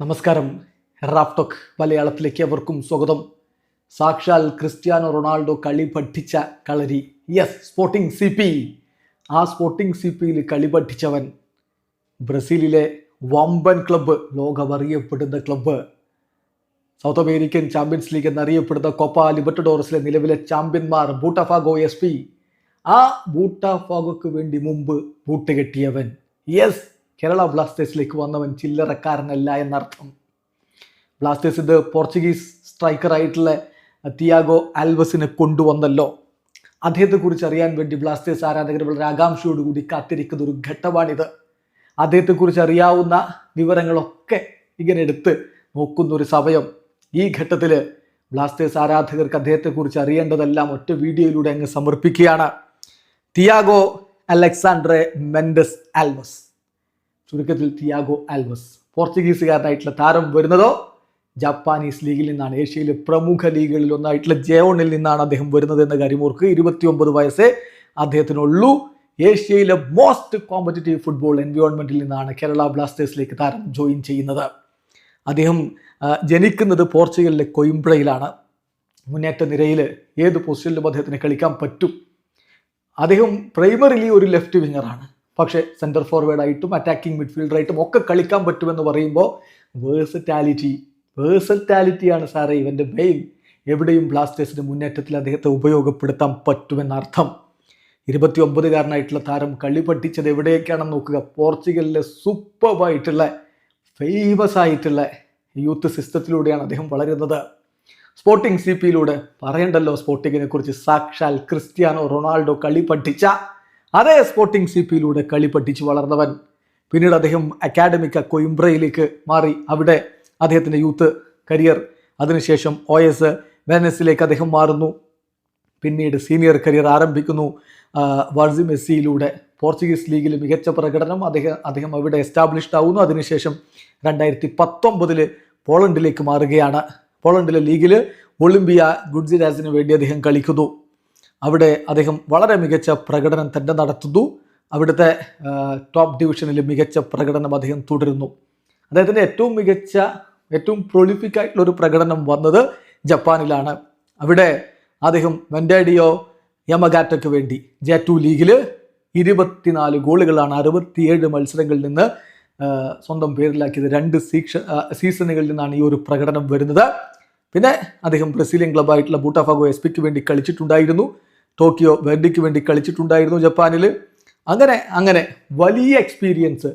നമസ്കാരം. റാഫ്ടോക്ക് മലയാളത്തിലേക്ക് അവർക്കും സ്വാഗതം. സാക്ഷാൽ ക്രിസ്ത്യാനോ റൊണാൾഡോ കളി പഠിച്ച കളരി. യെസ് സ്പോർട്ടിംഗ് സി പി ആ സ്പോർട്ടിംഗ് സി പിയിൽ കളി പഠിച്ചവൻ ബ്രസീലിലെ വമ്പൻ club ലോകമറിയപ്പെടുന്ന club South American Champions League എന്നറിയപ്പെടുന്ന കൊപ്പ ലിബർട്ടഡോറസിലെ നിലവിലെ ചാമ്പ്യന്മാർ ബൂട്ടഫാഗോ എസ് പി ആ ബൂട്ടഫാഗോക്ക് വേണ്ടി മുമ്പ് ബൂട്ട് കെട്ടിയവൻ. യെസ് കേരള ബ്ലാസ്റ്റേഴ്സിലേക്ക് വന്നവൻ ചില്ലറക്കാരനല്ല എന്നർത്ഥം. ബ്ലാസ്റ്റേഴ്സ് ഇത് പോർച്ചുഗീസ് സ്ട്രൈക്കറായിട്ടുള്ള തിയാഗോ ആൽവസിനെ കൊണ്ടുവന്നല്ലോ. അദ്ദേഹത്തെക്കുറിച്ച് അറിയാൻ വേണ്ടി ബ്ലാസ്റ്റേഴ്സ് ആരാധകർ വളരെ ആകാംക്ഷയോടുകൂടി കാത്തിരിക്കുന്ന ഒരു ഘട്ടമാണിത്. അദ്ദേഹത്തെക്കുറിച്ച് അറിയാവുന്ന വിവരങ്ങളൊക്കെ ഇങ്ങനെ എടുത്ത് നോക്കുന്ന ഒരു സമയം. ഈ ഘട്ടത്തിൽ ബ്ലാസ്റ്റേഴ്സ് ആരാധകർക്ക് അദ്ദേഹത്തെക്കുറിച്ച് അറിയേണ്ടതെല്ലാം ഒറ്റ വീഡിയോയിലൂടെ അങ്ങ് സമർപ്പിക്കുകയാണ്. തിയാഗോ അലക്സാണ്ട്രെ മെൻഡസ് ആൽവസ് ചുരുക്കത്തിൽ തിയാഗോ ആൽവസ് പോർച്ചുഗീസുകാരനായിട്ടുള്ള താരം വരുന്നതോ ജപ്പാനീസ് ലീഗിൽ നിന്നാണ് ഏഷ്യയിലെ പ്രമുഖ ലീഗുകളിൽ ഒന്നായിട്ടുള്ള ജയോണിൽ നിന്നാണ് അദ്ദേഹം വരുന്നത് എന്ന കാര്യം ഓർക്ക് ഇരുപത്തിയൊമ്പത് വയസ്സേ അദ്ദേഹത്തിനുള്ളൂ. ഏഷ്യയിലെ മോസ്റ്റ് കോമ്പറ്റീറ്റീവ് ഫുട്ബോൾ എൻവയോൺമെന്റിൽ നിന്നാണ് കേരള ബ്ലാസ്റ്റേഴ്സിലേക്ക് താരം ജോയിൻ ചെയ്യുന്നത്. അദ്ദേഹം ജനിക്കുന്നത് പോർച്ചുഗലിലെ കൊയിംബ്രയിലാണ്. മുന്നേറ്റ നിരയിൽ ഏത് പൊസിഷനിലും അദ്ദേഹത്തിന് കളിക്കാൻ പറ്റും. അദ്ദേഹം പ്രൈമറിലി ഒരു ലെഫ്റ്റ് വിങ്ങറാണ് പക്ഷേ സെന്റർ ഫോർവേഡായിട്ടും അറ്റാക്കിംഗ് മിഡ്ഫീൽഡറായിട്ടും ഒക്കെ കളിക്കാൻ പറ്റുമെന്ന് പറയുമ്പോൾ വേഴ്സറ്റാലിറ്റി വേഴ്സറ്റാലിറ്റിയാണ് സാറേ ഇവന്റെ മെയിൻ എവിടെയും ബ്ലാസ്റ്റേഴ്സിന്റെ മുന്നേറ്റത്തിൽ അദ്ദേഹത്തെ ഉപയോഗപ്പെടുത്താൻ പറ്റുമെന്നർത്ഥം ഇരുപത്തി ഒമ്പതുകാരനായിട്ടുള്ള താരം കളി പഠിച്ചത് എവിടെയൊക്കെയാണെന്ന് നോക്കുക. പോർച്ചുഗലിലെ സൂപ്പറായിട്ടുള്ള ഫേമസ് ആയിട്ടുള്ള യൂത്ത് സിസ്റ്റത്തിലൂടെയാണ് അദ്ദേഹം വളരുന്നത്. സ്പോർട്ടിംഗ് സി പിയിലൂടെ പറയണ്ടല്ലോ സ്പോർട്ടിങ്ങിനെ കുറിച്ച്. സാക്ഷാൽ ക്രിസ്ത്യാനോ റൊണാൾഡോ കളി പഠിച്ച അതേ സ്പോർട്ടിംഗ് സി പിയിലൂടെ കളി പഠിച്ചു വളർന്നവൻ. പിന്നീട് അദ്ദേഹം അക്കാഡമിക്ക കൊയിംബ്രയിലേക്ക് മാറി. അവിടെ അദ്ദേഹത്തിന്റെ യൂത്ത് കരിയർ അതിനുശേഷം ഒ എസ് വെനസിലേക്ക് അദ്ദേഹം മാറുന്നു. പിന്നീട് സീനിയർ കരിയർ ആരംഭിക്കുന്നു. ആ, വാൾസി മെസ്സിയിലൂടെ. പോർച്ചുഗീസ് ലീഗിൽ മികച്ച പ്രകടനം അദ്ദേഹം അദ്ദേഹം അവിടെ എസ്റ്റാബ്ലിഷ്ഡ് ആവുന്നു. അതിനുശേഷം രണ്ടായിരത്തി പത്തൊമ്പതിൽ പോളണ്ടിലേക്ക് മാറുകയാണ്. പോളണ്ടിലെ ലീഗിൽ ഒളിമ്പിയ ഗുഡ്സിരാസിന് വേണ്ടി അദ്ദേഹം കളിക്കുന്നു. അവിടെ അദ്ദേഹം വളരെ മികച്ച പ്രകടനം തന്നെ നടത്തുന്നു. അവിടുത്തെ ടോപ്പ് ഡിവിഷനിൽ മികച്ച പ്രകടനം അദ്ദേഹം തുടരുന്നു. അദ്ദേഹത്തിന്റെ ഏറ്റവും മികച്ച ഏറ്റവും പ്രൊളിഫിക് ആയിട്ടുള്ള ഒരു പ്രകടനം വന്നത് ജപ്പാനിലാണ്. അവിടെ അദ്ദേഹം വെൻഡാഡിയോ യമഗാറ്റയ്ക്ക് വേണ്ടി ജെ ടു ലീഗിൽ ഇരുപത്തിനാല് ഗോളുകളാണ് അറുപത്തിയേഴ് മത്സരങ്ങളിൽ നിന്ന് സ്വന്തം പേരിലാക്കിയത് രണ്ട് സീക്ഷ സീസണുകളിൽ നിന്നാണ് ഈ ഒരു പ്രകടനം വരുന്നത്. പിന്നെ അദ്ദേഹം ബ്രസീലിയൻ ക്ലബ്ബായിട്ടുള്ള ബൂട്ടാഫാഗോ എസ് പിക്ക് വേണ്ടി കളിച്ചിട്ടുണ്ടായിരുന്നു. ടോക്കിയോ വെർഡിക്ക് വേണ്ടി കളിച്ചിട്ടുണ്ടായിരുന്നു ജപ്പാനിൽ. അങ്ങനെ അങ്ങനെ വലിയ എക്സ്പീരിയൻസ്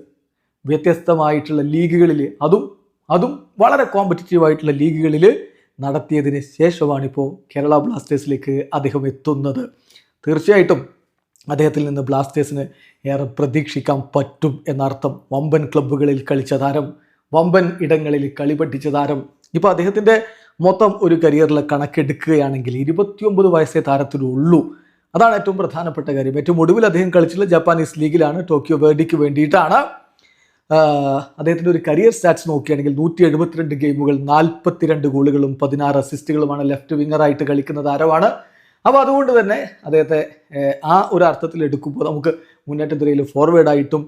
വ്യത്യസ്തമായിട്ടുള്ള ലീഗുകളിൽ അതും അതും വളരെ കോമ്പറ്റീറ്റീവ് ആയിട്ടുള്ള ലീഗുകളിൽ നടത്തിയതിന് ശേഷമാണിപ്പോൾ കേരള ബ്ലാസ്റ്റേഴ്സിലേക്ക് അദ്ദേഹം എത്തുന്നത്. തീർച്ചയായിട്ടും അദ്ദേഹത്തിൽ നിന്ന് ബ്ലാസ്റ്റേഴ്സിന് ഏറെ പ്രതീക്ഷിക്കാൻ പറ്റും എന്നർത്ഥം വമ്പൻ ക്ലബ്ബുകളിൽ കളിച്ച താരം വമ്പൻ ഇടങ്ങളിൽ കളി പഠിച്ച താരം. ഇപ്പോൾ അദ്ദേഹത്തിന്റെ മൊത്തം ഒരു കരിയറിൽ കണക്കെടുക്കുകയാണെങ്കിൽ ഇരുപത്തിയൊമ്പത് വയസ്സേ താരത്തിനുള്ളൂ. അതാണ് ഏറ്റവും പ്രധാനപ്പെട്ട കാര്യം. ഏറ്റവും ഒടുവിൽ അദ്ദേഹം കളിച്ചിട്ടുള്ള ജപ്പാനീസ് ലീഗിലാണ് ടോക്കിയോ വേർഡിക്ക് വേണ്ടിയിട്ടാണ്. അദ്ദേഹത്തിന്റെ ഒരു കരിയർ സ്റ്റാറ്റ്സ് നോക്കുകയാണെങ്കിൽ നൂറ്റി എഴുപത്തിരണ്ട് ഗെയിമുകൾ നാൽപ്പത്തിരണ്ട് ഗോളുകളും പതിനാറ് അസിസ്റ്റുകളുമാണ് ലെഫ്റ്റ് വിങ്ങറായിട്ട് കളിക്കുന്ന താരമാണ്. അപ്പോൾ അതുകൊണ്ട് തന്നെ അദ്ദേഹത്തെ ആ ഒരു അർത്ഥത്തിൽ എടുക്കുമ്പോൾ നമുക്ക് മുന്നേറ്റ നിരയിൽ ഫോർവേഡായിട്ടും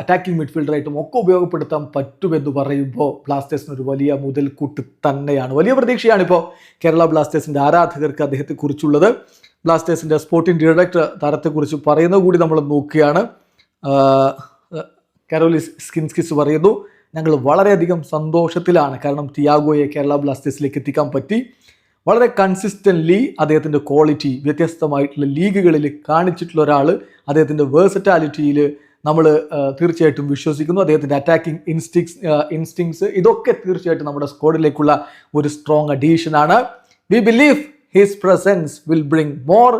അറ്റാക്കിംഗ് മിഡ്ഫീൽഡറായിട്ടും ഒക്കെ ഉപയോഗപ്പെടുത്താൻ പറ്റുമെന്ന് പറയുമ്പോൾ ബ്ലാസ്റ്റേഴ്സിന് ഒരു വലിയ മുതൽക്കൂട്ട് തന്നെയാണ്. വലിയ പ്രതീക്ഷയാണ് ഇപ്പോൾ കേരള ബ്ലാസ്റ്റേഴ്സിന്റെ ആരാധകർക്ക് അദ്ദേഹത്തെക്കുറിച്ചുള്ളത്. ബ്ലാസ്റ്റേഴ്സിന്റെ സ്പോർട്ടിംഗ് ഡയറക്ടർ താരത്തെക്കുറിച്ച് പറയുന്നത് കൂടി നമ്മൾ നോക്കുകയാണ്. കരോലിസ് സ്കിൻസ്കിസ് പറയുന്നു ഞങ്ങൾ വളരെയധികം സന്തോഷത്തിലാണ്. കാരണം തിയാഗോയെ കേരള ബ്ലാസ്റ്റേഴ്സിലേക്ക് എത്തിക്കാൻ പറ്റി. വളരെ കൺസിസ്റ്റന്റ്ലി അദ്ദേഹത്തിന്റെ ക്വാളിറ്റി വ്യത്യസ്തമായിട്ടുള്ള ലീഗുകളിൽ കാണിച്ചിട്ടുള്ള ഒരാൾ. അദ്ദേഹത്തിന്റെ വേഴ്സറ്റാലിറ്റിയിൽ നമ്മൾ തീർച്ചയായിട്ടും വിശ്വസിക്കുന്നു. അദ്ദേഹത്തിന്റെ അറ്റാക്കിംഗ് ഇൻസ്റ്റിങ്സ് ഇൻസ്റ്റിങ്സ് ഇതൊക്കെ തീർച്ചയായിട്ടും നമ്മുടെ സ്ക്വാഡിലേക്കുള്ള ഒരു strong അഡീഷനാണ് we believe his presence will bring more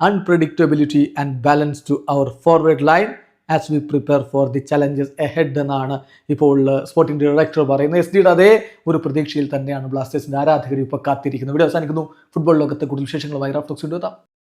unpredictability and balance to our forward line as we prepare for the challenges ahead എന്നാണ് ഇപ്പോൾ സ്പോർട്ടിംഗ് ഡയറക്ടർ പറയുന്നത്. എസ് ഡിയുടെ അതേ ഒരു പ്രതീക്ഷയിൽ തന്നെയാണ് ബ്ലാസ്റ്റേഴ്സിന്റെ ആരാധകർ ഇപ്പോൾ കാത്തിരിക്കുന്നത്. ഇവിടെ അവസാനിക്കുന്നു. ഫുട്ബോൾ ലോകത്തെ കൂടുതൽ വിശേഷങ്ങളുമായി റാഫ്റ്റോക്സ് എത്താം.